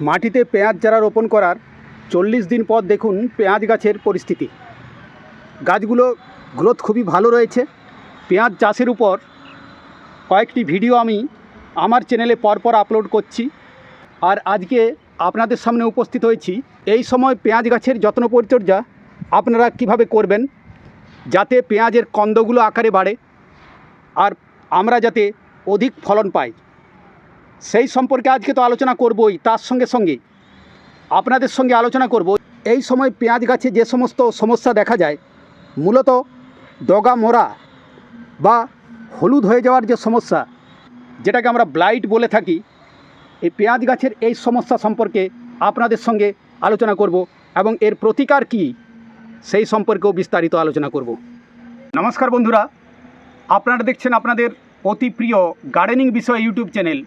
মাটিতে পেঁয়াজ চারা রোপণ করার চল্লিশ দিন পর দেখুন পেঁয়াজ গাছের পরিস্থিতি। গাছগুলো গ্রোথ খুবই ভালো রয়েছে। পেঁয়াজ চাষের উপর কয়েকটি ভিডিও আমি আমার চ্যানেলে পরপর আপলোড করছি। আর আজকে আপনাদের সামনে উপস্থিত হয়েছি। এই সময় পেঁয়াজ গাছের যত্ন পরিচর্যা আপনারা কীভাবে করবেন? যাতে পেঁয়াজের কন্দগুলো আকারে বাড়ে। আর আমরা যাতে অধিক ফলন পাই। সেই সম্পর্কে আজকে তো আলোচনা করবই, তার সঙ্গে সঙ্গে, আপনাদের সঙ্গে আলোচনা করব। এই সময় পেঁয়াজ গাছে যে সমস্ত সমস্যা দেখা যায়, মূলত ডগা মোরা বা হলুদ হয়ে যাওয়ার যে সমস্যা, যেটাকে আমরা ব্লাইট বলে থাকি, এই পেঁয়াজ গাছের এই সমস্যা সম্পর্কে আপনাদের সঙ্গে আলোচনা করব এবং এর প্রতিকার কী, সেই সম্পর্কেও বিস্তারিত আলোচনা করব। নমস্কার বন্ধুরা, আপনারা দেখছেন আপনাদের অতি প্রিয় গার্ডেনিং বিষয় YouTube channel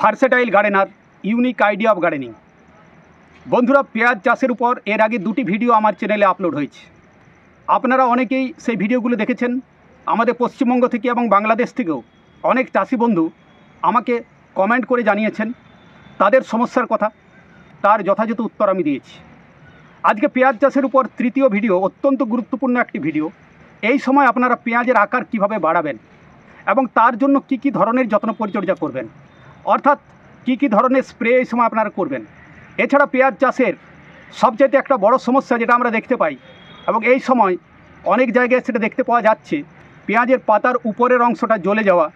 versatile gardener unique idea of gardening বন্ধুরা, পেঁয়াজ চাষের উপর এর আগে দুটি ভিডিও আমার চ্যানেলে আপলোড হয়েছে। আপনারা অনেকেই সেই ভিডিওগুলো দেখেছেন। আমাদের পশ্চিমবঙ্গ থেকে এবং বাংলাদেশ থেকেও অনেক চাষি বন্ধু আমাকে কমেন্ট করে জানিয়েছেন তাদের সমস্যার কথা। তার যথাযথ উত্তর আমি দিয়েছি। আজকে পেঁয়াজ চাষের উপর তৃতীয় ভিডিও অত্যন্ত গুরুত্বপূর্ণ একটি ভিডিও এই সময় আপনারা পেঁয়াজের আকার কীভাবে বাড়াবেন এবং তার জন্য কি কি ধরনের যত্ন পরিচর্যা করবেন? অর্থাৎ কি কি ধরনের স্প্রে এই সময় আপনারা করবেন। এছাড়া পেঁয়াজ চাষের সবচেয়ে একটা বড় সমস্যা যেটা আমরা দেখতে পাই, এবং এই সময় অনেক জায়গায় সেটা দেখতে পাওয়া যাচ্ছে, পেঁয়াজের পাতার উপরের অংশটা জ্বলে যাওয়া,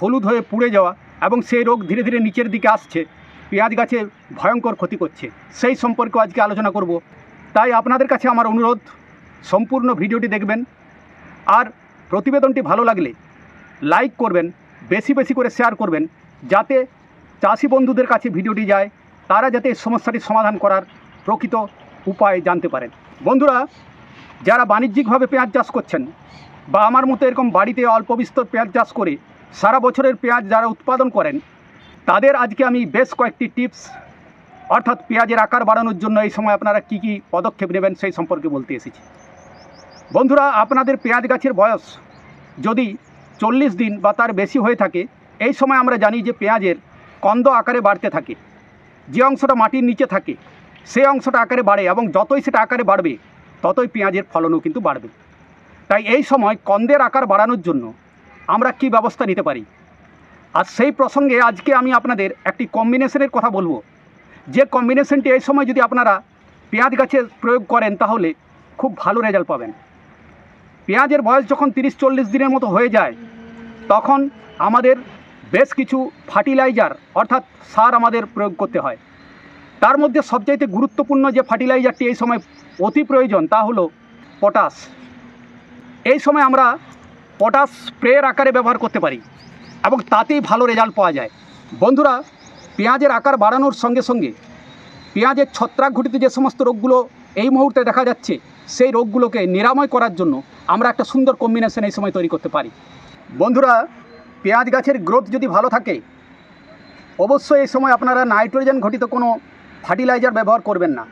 হলুদ হয়ে পুড়ে যাওয়া, এবং সেই রোগ ধীরে ধীরে নিচের দিকে আসছে, পেঁয়াজ গাছে ভয়ঙ্কর ক্ষতি করছে। সেই সম্পর্কে আজকে আলোচনা করব। তাই আপনাদের কাছে আমার অনুরোধ, সম্পূর্ণ ভিডিওটি দেখবেন, আর প্রতিবেদনটি ভালো লাগলে লাইক করবেন, বেশি বেশি করে শেয়ার করবেন যাতে চাষি বন্ধুদের কাছে ভিডিওটি যায়, তারা যাতে এই সমস্যাটির সমাধান করার প্রকৃত উপায় জানতে পারেন। বন্ধুরা, যারা বাণিজ্যিকভাবে পেঁয়াজ চাষ করছেন বা আমার মতো এরকম বাড়িতে অল্প বিস্তর পেঁয়াজ চাষ করে সারা বছরের পেঁয়াজ যারা উৎপাদন করেন, তাদের আজকে আমি বেশ কয়েকটি টিপস, অর্থাৎ পেঁয়াজের আকার বাড়ানোর জন্য এই সময় আপনারা কি কি পদক্ষেপ নেবেন সেই সম্পর্কে বলতে এসেছি। বন্ধুরা, আপনাদের পেঁয়াজ গাছের বয়স যদি চল্লিশ দিন বা তার বেশি হয়ে থাকে এই সময় আমরা জানি যে পেঁয়াজের কন্দ আকারে বাড়তে থাকে, যে অংশটা মাটির নিচে থাকে, সেই অংশটা আকারে বাড়ে এবং যতই সেটা আকারে বাড়বে, ততই পেঁয়াজের ফলনও কিন্তু বাড়বে। তাই এই সময় কন্দের আকার বাড়ানোর জন্য আমরা কি ব্যবস্থা নিতে পারি? আর সেই প্রসঙ্গে আজকে আমি আপনাদের একটি কম্বিনেশনের কথা বলব। যে কম্বিনেশনটি এই সময় যদি আপনারা পেঁয়াজ গাছে প্রয়োগ করেন, তাহলে খুব ভালো রেজাল্ট পাবেন। পেঁয়াজের বয়স যখন তিরিশ চল্লিশ দিনের মতো হয়ে যায়, তখন আমাদের বেশ কিছু ফার্টিলাইজার অর্থাৎ সার আমাদের প্রয়োগ করতে হয়। তার মধ্যে সবচাইতে গুরুত্বপূর্ণ যে ফার্টিলাইজারটি এই সময় অতি প্রয়োজন তা হলো পটাশ। এই সময় আমরা পটাশ স্প্রের আকারে ব্যবহার করতে পারি এবং তাতেই ভালো রেজাল্ট পাওয়া যায়। বন্ধুরা, পেঁয়াজের আকার বাড়ানোর সঙ্গে সঙ্গে পেঁয়াজের ছত্রাক ঘটিত যে সমস্ত রোগগুলো এই মুহূর্তে দেখা যাচ্ছে, সেই রোগগুলোকে নিরাময় করার জন্য আমরা একটা সুন্দর কম্বিনেশন এই সময় তৈরি করতে পারি। বন্ধুরা পেঁয়াজ গাছের গ্রোথ যদি ভালো থাকে, অবশ্যই এই সময় আপনারা নাইট্রোজেন ঘটিত কোনো ফার্টিলাইজার ব্যবহার করবেন না।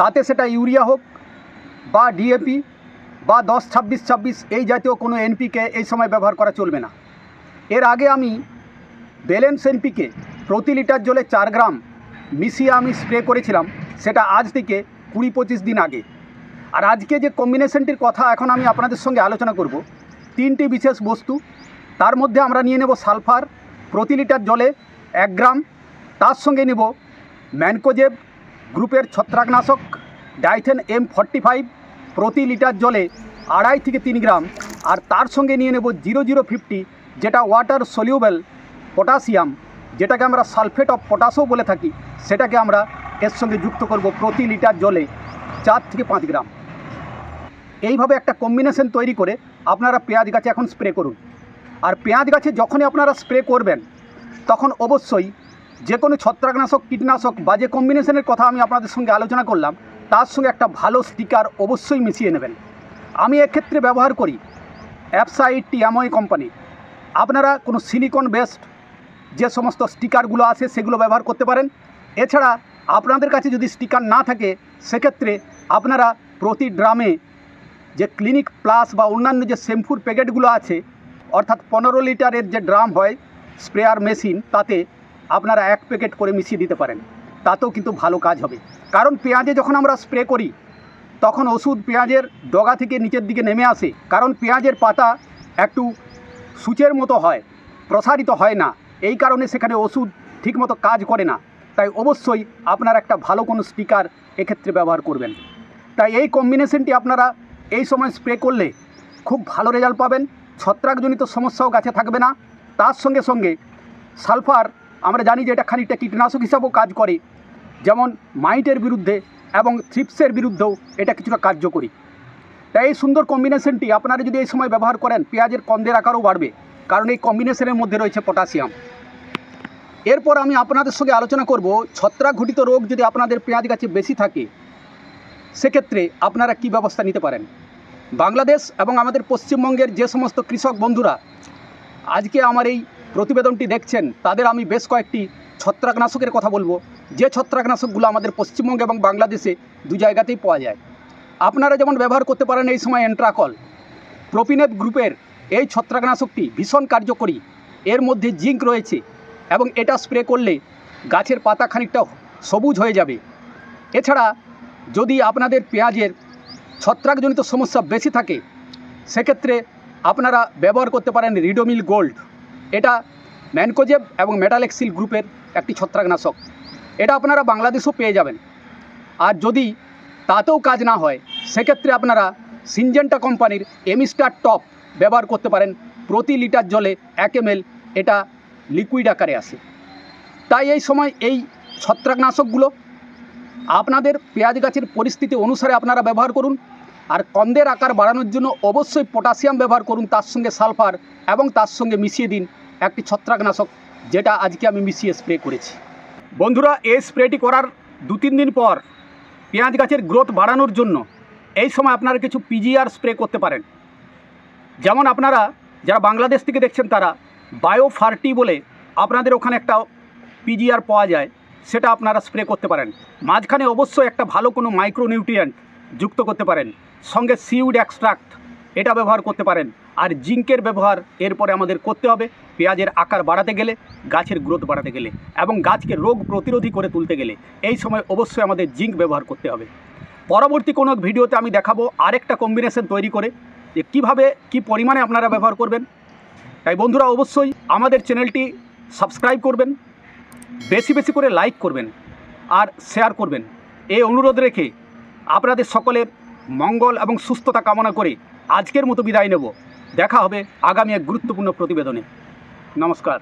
তাতে সেটা ইউরিয়া হোক বা ডিএপি বা দশ, ছাব্বিশ ছাব্বিশ, এই জাতীয় কোনো এনপিকে এই সময় ব্যবহার করা চলবে না। এর আগে আমি ব্যালেন্স এনপিকে প্রতি লিটার জলে চার গ্রাম মিশিয়ে আমি স্প্রে করেছিলাম, সেটা আজ থেকে কুড়ি, পঁচিশ দিন আগে। আর আজকে যে কম্বিনেশনটির কথা এখন আমি আপনাদের সঙ্গে আলোচনা করব, তিনটি বিশেষ বস্তু তার মধ্যে আমরা নিয়ে নেব সালফার প্রতি লিটার জলে এক গ্রাম। তার সঙ্গে নেব ম্যানকোজেব গ্রুপের ছত্রাকনাশক ডাইথেন এম ফর্টি ফাইভ প্রতি লিটার জলে আড়াই থেকে তিন গ্রাম। আর তার সঙ্গে নিয়ে নেব জিরো জিরো ফিফটি, যেটা ওয়াটার সলিউবেল পটাশিয়াম, যেটাকে আমরা সালফেট অফ পটাশও বলে থাকি। সেটাকে আমরা এর সঙ্গে যুক্ত করব প্রতি লিটার জলে চার থেকে পাঁচ গ্রাম। এইভাবে একটা কম্বিনেশন তৈরি করে আপনারা পেঁয়াজ গাছে এখন স্প্রে করুন। আর পেঁয়াজ গাছে যখনই আপনারা স্প্রে করবেন, তখন অবশ্যই যে কোনো ছত্রাকনাশক, কীটনাশক বা যে কম্বিনেশনের কথা আমি আপনাদের সঙ্গে আলোচনা করলাম, তার সঙ্গে একটা ভালো স্টিকার অবশ্যই মিশিয়ে নেবেন। আমি এক্ষেত্রে ব্যবহার করি অ্যাপসাইট টিয়াময় কোম্পানি আপনারা কোনো সিলিকন বেসড যে সমস্ত স্টিকারগুলো আছে, সেগুলো ব্যবহার করতে পারেন। এছাড়া আপনাদের কাছে যদি স্টিকার না থাকে, সেক্ষেত্রে আপনারা প্রতি ড্রামে যে ক্লিনিক প্লাস বা অন্যান্য যে শ্যাম্পুর প্যাকেটগুলো আছে অর্থাৎ পনেরো লিটারের যে ড্রাম হয় স্প্রেয়ার মেশিন, তাতে আপনারা এক প্যাকেট করে মিশিয়ে দিতে পারেন। তাতেও কিন্তু ভালো কাজ হবে। কারণ পেঁয়াজে যখন আমরা স্প্রে করি, তখন ওষুধ পেঁয়াজের ডগা থেকে নিচের দিকে নেমে আসে। কারণ পেঁয়াজের পাতা একটু সূচের মতো হয়, প্রসারিত হয় না। এই কারণে সেখানে ওষুধ ঠিকমতো কাজ করে না। তাই অবশ্যই আপনার একটা ভালো কোনো স্পিকার এক্ষেত্রে ব্যবহার করবেন। তাই এই কম্বিনেশনটি আপনারা এই সময় স্প্রে করলে খুব ভালো রেজাল্ট পাবেন। ছত্রাকজনিত সমস্যাও গাছে থাকবে না। তার সঙ্গে সঙ্গে সালফার, আমরা জানি যে এটা খানিকটা কীটনাশক হিসাবেও কাজ করে, যেমন মাইটের বিরুদ্ধে এবং থ্রিপসের বিরুদ্ধেও এটা কিছুটা কার্যকরী। তাই এই সুন্দর কম্বিনেশনটি আপনারা যদি এই সময় ব্যবহার করেন, পেঁয়াজের কন্দের আকারও বাড়বে, কারণ এই কম্বিনেশনের মধ্যে রয়েছে পটাশিয়াম এরপর আমি আপনাদের সঙ্গে আলোচনা করব ছত্রাক ঘটিত রোগ যদি আপনাদের পেঁয়াজ গাছে বেশি থাকে, সেক্ষেত্রে আপনারা কি ব্যবস্থা নিতে পারেন? বাংলাদেশ এবং আমাদের পশ্চিমবঙ্গের যে সমস্ত কৃষক বন্ধুরা, আজকে আমার এই প্রতিবেদনটি দেখছেন, তাদের আমি বেশ কয়েকটি ছত্রাকনাশকের কথা বলব। যে ছত্রাকনাশকগুলো আমাদের পশ্চিমবঙ্গ এবং বাংলাদেশে দু জায়গাতেই পাওয়া যায়। আপনারা যেমন ব্যবহার করতে পারেন এই সময় এন্ট্রাকল প্রোপিনেপ গ্রুপের এই ছত্রাকনাশকটি ভীষণ কার্যকরী। এর মধ্যে জিঙ্ক রয়েছে এবং এটা স্প্রে করলে গাছের পাতা খানিকটা সবুজ হয়ে যাবে। এছাড়া যদি আপনাদের পেঁয়াজের ছত্রাকজনিত সমস্যা বেশি থাকে, সেক্ষেত্রে আপনারা ব্যবহার করতে পারেন রিডোমিল গোল্ড। এটা ম্যানকোজেব এবং মেটালেক্সিল গ্রুপের একটি ছত্রাকনাশক। এটা আপনারা বাংলাদেশেও পেয়ে যাবেন। আর যদি তাতেও কাজ না হয়, সেক্ষেত্রে আপনারা সিনজেন্টা কোম্পানির এমিস্টার টপ ব্যবহার করতে পারেন। প্রতি লিটার জলে এক এম এটা লিকুইড আকারে আসে। তাই এই সময় এই ছত্রাকনাশকগুলো আপনাদের পেঁয়াজ গাছের পরিস্থিতি অনুসারে আপনারা ব্যবহার করুন। আর কন্দের আকার বাড়ানোর জন্য অবশ্যই পটাশিয়াম ব্যবহার করুন, তার সঙ্গে সালফার এবং তার সঙ্গে মিশিয়ে দিন একটি ছত্রাকনাশক, যেটা আজকে আমি মিশিয়ে স্প্রে করেছি। বন্ধুরা, এই স্প্রেটি করার দু তিন দিন পর পেঁয়াজ গাছের গ্রোথ বাড়ানোর জন্য এই সময় আপনারা কিছু পিজিআর স্প্রে করতে পারেন। যেমন আপনারা, যারা বাংলাদেশ থেকে দেখছেন তারা বায়ো ফার্টি বলে আপনাদের ওখানে একটা পিজিআর পাওয়া যায়। সেটা আপনারা স্প্রে করতে পারেন। মাঝখানে অবশ্যই একটা ভালো কোনো মাইক্রোনিউট্রিয়েন্ট যুক্ত করতে পারেন। সঙ্গে সিউড এক্সট্রাক্ট এটা ব্যবহার করতে পারেন। আর জিঙ্কের ব্যবহার এরপরে আমাদের করতে হবে পেঁয়াজের আকার বাড়াতে গেলে, গাছের গ্রোথ বাড়াতে গেলে এবং গাছকে রোগ প্রতিরোধী করে তুলতে গেলে এই সময় অবশ্যই আমাদের জিঙ্ক ব্যবহার করতে হবে। পরবর্তী কোনো ভিডিওতে আমি দেখাবো আরেকটা কম্বিনেশন তৈরি করে যে কীভাবে কি পরিমাণে আপনারা ব্যবহার করবেন। তাই বন্ধুরা, অবশ্যই আমাদের চ্যানেলটি সাবস্ক্রাইব করবেন। বেশি বেশি করে লাইক করবেন আর শেয়ার করবেন। এই অনুরোধ রেখে আপনাদের সকলের মঙ্গল এবং সুস্থতা কামনা করে আজকের মতো বিদায় নেব। দেখা হবে আগামী এক গুরুত্বপূর্ণ প্রতিবেদনে। নমস্কার।